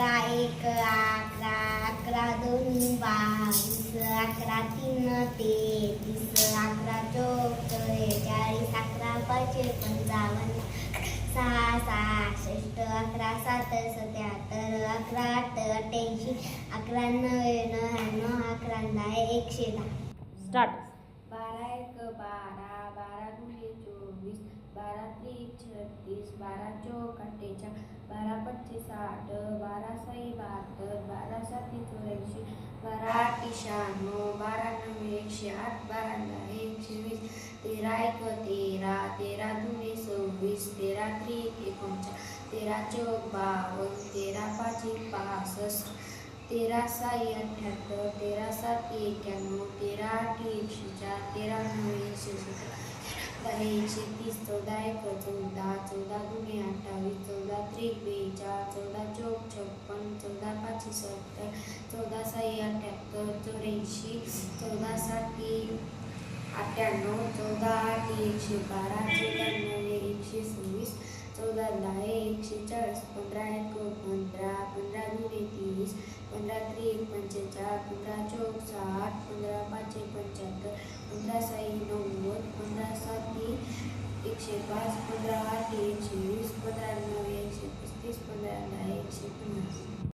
अकरा एक अकरा अकरा दोन बावीस अकरा तीन तेहतीस अकरा चौक चाळीस अकरा पाचशे पंचावन्न सहा सहासष्ट अकरा सात सत्याहत्तर अकरा आठ अठ्ठ्याऐंशी अकरा नव्वे नव्याण्णव अकरा दहा एकशे दहा. स्टार्ट बारा एक बारा बारा दुने चोवीस बारा त्रिक छत्तीस बारा चौक अठ्ठेचाळीस पच्चीस साठ बारा साई बहात्तर बारा साती चौऱ्याऐंशी बारा आठ शहाण्णव बारा नव्वे एकशे आठ बारा दहा एकशे वीस तेरा एक तेरा तेरा दुने सव्वीस तेरा त्रिक एकोणचाळीस तेरा चौक बावन्न तेरा पाच पासष्ट तेरा साई अठ्ठ्याहत्तर तेरा सात एक्क्याण्णव तेरा आठ एकशे चार तेरा नऊ एकशे सतरा दहा एकशे तीस चौदा एक चौदा चौदा दुने चौदा त्रिक बेचाळीस चौदा चौक छप्पन चौदा पाचशे सत्तर चौदा सहा अठ्ठ्याहत्तर चौऱ्याऐंशी चौदा तीन अठ्ठ्याण्णव चौदा आठ एकशे बारा चौदा नऊ एकशे सव्वीस चौदा दहा एकशे चाळीस पंधरा एक पंधरा पंधरा दुने तीस पंधरा त्रिक पंचेचाळीस पंधरा चौक साठ पंधरा पाचशे पंच्याहत्तर पंधरा साई नऊ एकशे पाच पंधरा आठ एकशे वीस पंधरा नऊ एकशे पस्तीस पंधरा दहा एकशे पन्नास